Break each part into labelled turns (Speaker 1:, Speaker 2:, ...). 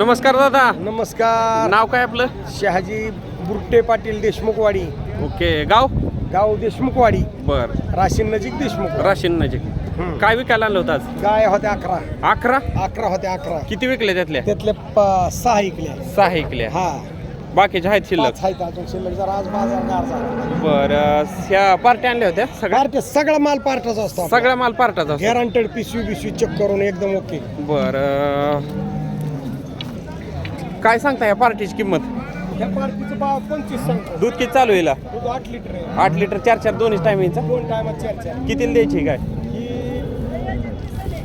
Speaker 1: नमस्कार दादा.
Speaker 2: नमस्कार.
Speaker 1: नाव काय आपलं?
Speaker 2: शहाजी बुरटे पाटील देशमुखवाडी.
Speaker 1: ओके गाव?
Speaker 2: गाव देशमुखवाडी.
Speaker 1: बर.
Speaker 2: राशीन नजीक देशमुख.
Speaker 1: राशीन नजीक. काय विकायला आणलं होतं आज?
Speaker 2: गाय होत्या अकरा.
Speaker 1: अकरा?
Speaker 2: अकरा होत्या अकरा.
Speaker 1: किती विकले त्यातल्या?
Speaker 2: त्यातले प- सहा ऐकल्या
Speaker 1: सहा ऐकल्या
Speaker 2: हा.
Speaker 1: बाकीच्या आहेत शिल्लक?
Speaker 2: पाच आहेत अजून शिल्लक. जरा आज बाजार गार झाला.
Speaker 1: बर ह्या पार्ट्या आणल्या होत्या सगळ्या?
Speaker 2: पार्ट्या सगळा माल पार्टाचा असतो
Speaker 1: सगळ्या माल पार्टाचा.
Speaker 2: गॅरंटेड पिशवी बिशवी चेक करून एकदम ओके
Speaker 1: बर. काय सांगता या पार्टीची किंमत?
Speaker 2: ह्या पार्टीचं भाव पंचवीस सांगतो.
Speaker 1: दूध किती चालू येईल
Speaker 2: दूध आठ लिटर आहे.
Speaker 1: आठ लिटर चार चार दोन्ही टायमिंगचा
Speaker 2: दोन टायमात चार चार.
Speaker 1: कितीला द्यायची काय?
Speaker 2: ही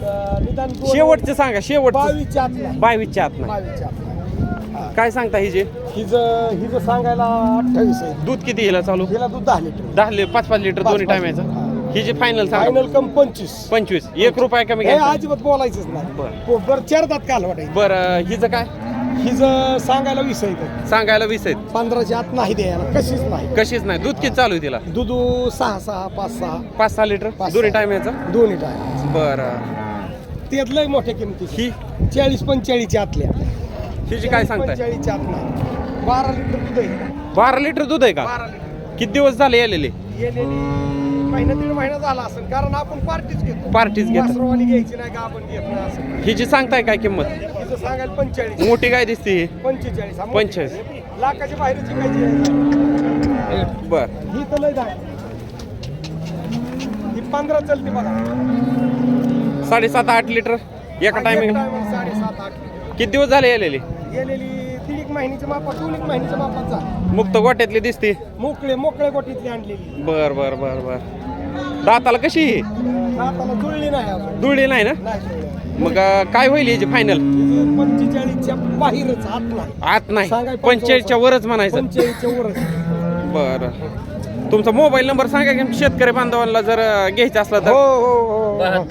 Speaker 2: अं, निदान दोन-
Speaker 1: शेवटचं सांगा शेवटचं.
Speaker 2: बावीसच्या आतला.
Speaker 1: बावीसच्या आत नाही
Speaker 2: बावीसच्या आतला.
Speaker 1: काय सांगता हिचे
Speaker 2: हिचं हिचं सांगायला अठ्ठावीस आहे.
Speaker 1: दूध किती येईल चालू?
Speaker 2: हिला दूध दहा लिटर.
Speaker 1: दहा लि- पाच पाच लिटर
Speaker 2: पाच-
Speaker 1: दोन्ही
Speaker 2: पाच
Speaker 1: टायमाचं. हिची फायनल सांगा.
Speaker 2: फायनल कम पंचवीस.
Speaker 1: पंचवीस. एक रुपया कमी
Speaker 2: हे
Speaker 1: घ्या
Speaker 2: अजिबात बोलायचंच नाही.
Speaker 1: बरं.
Speaker 2: बरं चार दात काल वाटायचं.
Speaker 1: बरं हिचं काय?
Speaker 2: हिचं सांगायला वीस आहे इथं.
Speaker 1: सांगायला वीस आहेत.
Speaker 2: पंधराच्या आत नाही द्यायला कशीच नाही.
Speaker 1: कशीच नाही. दूध किती चालू आहे तिला?
Speaker 2: दूध सहा सहा पाच सहा.
Speaker 1: पाच सहा लिटर?
Speaker 2: पाच-
Speaker 1: दोन्ही
Speaker 2: सहा.
Speaker 1: टायमाचं
Speaker 2: दोन्ही टाइम
Speaker 1: बरं.
Speaker 2: त्यात लय मोठ्या किमती
Speaker 1: ही?
Speaker 2: चाळीस पंचेचाळीसच्या आतल्या.
Speaker 1: हिची काय सांगताय?
Speaker 2: पंचेचाळीसच्या आत नाही. बारा लिटर दूध आहे.
Speaker 1: बारा लिटर दूध आहे का?
Speaker 2: बारा लिटर.
Speaker 1: किती दिवस झाले आलेले
Speaker 2: गेलेली महिना दीड महिना झाला असेल. कारण आपण पार्टीच घेतो.
Speaker 1: पार्टीच घेतो.
Speaker 2: वासरवाली घ्यायची नाही का आपण घेत नाही असं.
Speaker 1: हिची सांगताय काय किंमत?
Speaker 2: हिचं सांगायला पंचेचाळीस.
Speaker 1: मोठी काय दिसते ही?
Speaker 2: पंचेचाळीस.
Speaker 1: पंचेचाळीस.
Speaker 2: लाखाची बाहेर विकायची
Speaker 1: बर.
Speaker 2: ही तर लय दहा ही पंधरा चलते बघा.
Speaker 1: साडेसात आठ लिटर एका टायमिंग
Speaker 2: साडेसात आठ
Speaker 1: किती दिवस झाले आलेली?
Speaker 2: गेलेली दीड एक महिन्याच्या मापात दोन एक महिन्याच्या मापात जा
Speaker 1: मुक्त गोट्यातली दिसते?
Speaker 2: मोकळे मोकळे गोटीतली आणलेली.
Speaker 1: बर बर बर बर. दाताला कशी
Speaker 2: हाताला जुळली नाही
Speaker 1: जुळली नाही ना. मग काय होईल याची फायनल
Speaker 2: हिचं पंचेचाळीसच्या बाहेरच आत नाही.
Speaker 1: आत नाही.
Speaker 2: सांगाय
Speaker 1: पंचेचाळीसच्या वरच म्हणायचं.
Speaker 2: पंचेचाळीसच्या वरच.
Speaker 1: बर. तुमचा मोबाईल नंबर सांगा की शेतकरी बांधवांना जर घ्यायचा असला
Speaker 2: हो
Speaker 1: तर
Speaker 2: हो हो.